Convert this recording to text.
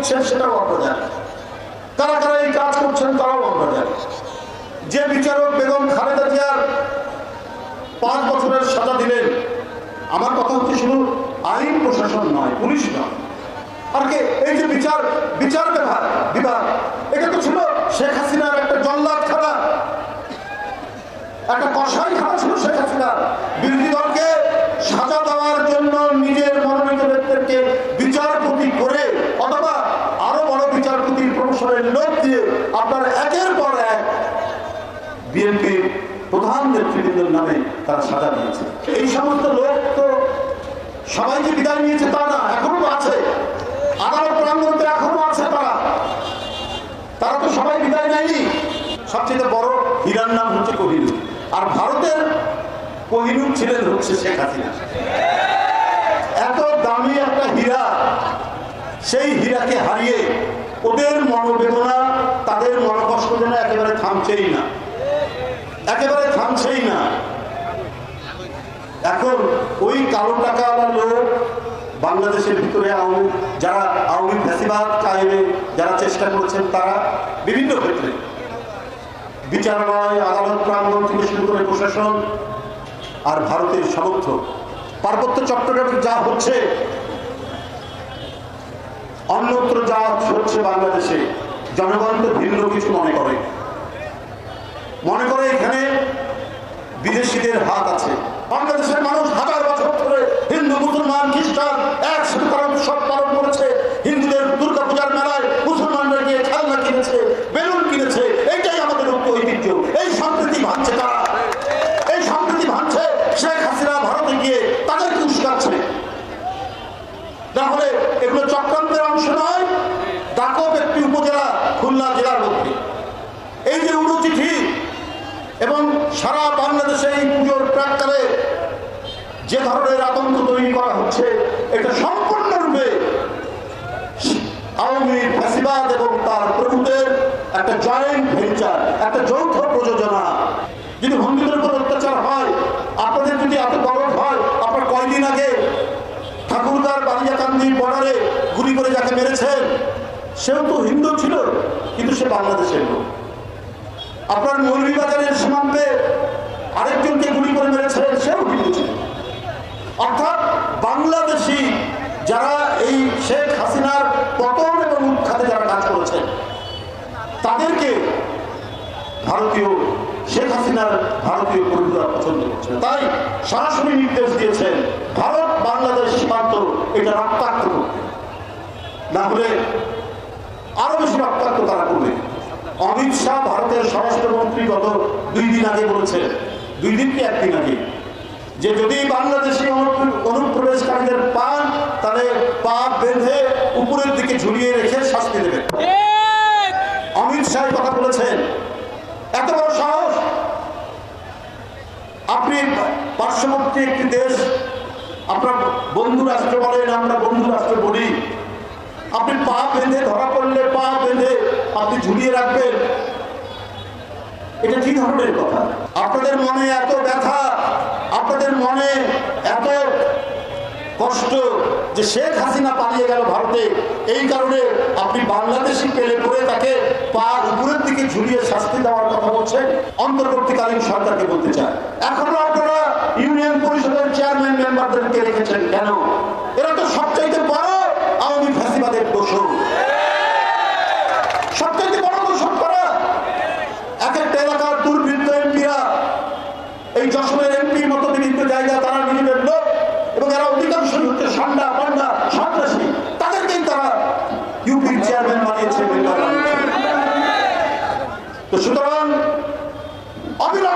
দিচ্ছেন সেটাও আমরা তারা যারা এই কাজ করছেন, তারাও আমরা যে বিচারক বেগম খালেদা জিয়ার পাঁচ বছরের সাজা দিলেন, আমার কথা হচ্ছে শুধু আইন প্রশাসন নয়, পুলিশ নয়। আর কে? এই যে বিচার বিচার বিভাগ বিভাগ এটা তো ছিল শেখ হাসিনার একটা জল্লাদ খানা একটা কষাই খানা ছিল শেখ হাসিনা বিরোধী দলকে সাজা দেওয়ার জন্য নিজের মনোনীত ব্যক্তিকে বিচারপতি করে অথবা আরও বড় বিচারপতির লোক দিয়ে আপনার একের পর এক বিএনপি প্রধান নেতৃবৃন্দের নামে তারা সাজা দিয়েছে। এই সমস্ত লোক তো সবাই যে বিদায় নিয়েছে, তা না, এখনও আছে। আদালত প্রাঙ্গণতে এখনও আছে তারা। তারা তো সবাই বিদায় নেয়নি। সবচেয়ে বড় হীরার নাম হচ্ছে কোহিনুর আর ভারতের কোহিনুর ছিলেন হচ্ছে শেখ হাসিনা। এত দামি একটা হীরা, সেই হীরাকে হারিয়ে থামছেই না। একেবারে থামছেই না। এখন ওই কালো টাকাওয়ালা লোক বাংলাদেশের ভিতরে আওয়ামী, যারা আওয়ামী ফ্যাসিবাদ কায়েমে যারা চেষ্টা করেছেন তারা বিভিন্ন ক্ষেত্রে বিচারালয়, আদালত, প্রাঙ্গণ থেকে শুরু করে প্রশাসন আর ভারতের সমর্থক, পার্বত্য চট্টগ্রামে যা হচ্ছে, অন্যত্র যা হচ্ছে বাংলাদেশে, জনগণ তো ভিন্ন কিছু মনে করে। মনে করে এখানে বিদেশিদের হাত আছে। বাংলাদেশের মানুষ হাজার বছর ধরে হিন্দু, মুসলমান, খ্রিস্টান একসাথে তারা উৎসব পালন করেছে। হিন্দুদের দুর্গা পূজার মেলায় মুসলমানরা গিয়ে খেলনা কিনেছে, বেলুন কিনেছে। এইটাই আমাদের উক্ত ঐতিহ্য। এই সম্প্রীতি ভাঙছে তারা এই সম্প্রীতি ভাঙছে শেখ হাসিনা ভারতে গিয়ে তাদেরকে উস্কাচ্ছে তাহলে এগুলো চক্রান্তের অংশ নয় ডাকব একটি উপজেলা, খুলনা জেলার মধ্যে। এই যে উড়ো চিঠি এবং সারা বাংলাদেশে এই পুজোর প্রাককালে যে ধরনের আতঙ্ক তৈরি করা হচ্ছে, এটা সম্পূর্ণরূপে আওয়ামী ফ্যাসিবাদ এবং তার প্রভুদের একটা জয়েন্ট ভেঞ্চার একটা যৌথ প্রযোজনা। যদি হিন্দুদের উপর অত্যাচার হয়, আপনাদের যদি এত গরম হয়, আপনার কয়দিন আগে ঠাকুরদার বালিয়াকান্দি বর্ডারে গুলি করে যাকে মেরেছেন, সেও তো হিন্দু ছিল, কিন্তু সে বাংলাদেশের লোক। আপনার মৌলভীবাজারের সীমান্তে আরেকজনকে গুলি করে মেরেছেন সেও ছিল। অর্থাৎ বাংলাদেশি যারা এই শেখ হাসিনার পতন এবং উৎখাতে যারা কাজ করেছেন, তাদেরকে ভারতীয় শেখ হাসিনার ভারতীয় কর্মীরা পছন্দ করছেন তাই সরাসরি নির্দেশ দিয়েছেন ভারত বাংলাদেশ সীমান্ত এটা রক্তাক্ত। না হলে আরও বেশি রক্তাক্ত তারা করবে অমিত শাহ ভারতের স্বরাষ্ট্রমন্ত্রী গত দুই দিন আগে বলেছেন, দুই দিন কি একদিন আগে, যে যদি বাংলাদেশি অনুপ্র- অনুপ্রবেশকারীদের পান, তাহলে পা বেঁধে উপরের দিকে ঝুলিয়ে রেখে শাস্তি দেবেন। অমিত শাহ কথা বলেছেন। এত বড় সাহস! আপনি পার্শ্ববর্তী একটি দেশ, আপনার বন্ধু রাষ্ট্র বলেন, আমরা বন্ধু রাষ্ট্র বলি, আপনি পা বেঁধে ধরা পড়লে পা বেঁধে আপনি ঝুলিয়ে রাখবেন। এটা কি ধরনের কথা। আপনাদের মনে এত ব্যথা, আপনাদের মনে এত কষ্ট যে শেখ হাসিনা পালিয়ে গেল ভারতে, এই কারণে আপনি বাংলাদেশি পেলে করে তাকে পা উপরের দিকে ঝুলিয়ে শাস্তি দেওয়ার কথা বলছেন, অন্তর্বর্তীকালীন সরকারকে বলতে চায়। এখনও আপনারা ইউনিয়ন পরিষদের চেয়ারম্যান মেম্বারদেরকে রেখেছেন কেন? এরা তো সবচাইতে বড় আওয়ামী ফ্যাসিবাদের দোষক সবচাইতে বড় দোষক করা এক একটা এলাকার দুর্বৃত্ত এমপিরা এই যশোরের এমপির মতো বিভিন্ন জায়গা তারা নিজেদের লোক এবং এরা অধিকাংশ হচ্ছে সান্ডা, পান্ডা, সন্ত্রাসী তাদেরকেই তারা ইউপির চেয়ারম্যান বানিয়েছে। তো সুতরাং অবিলম্বে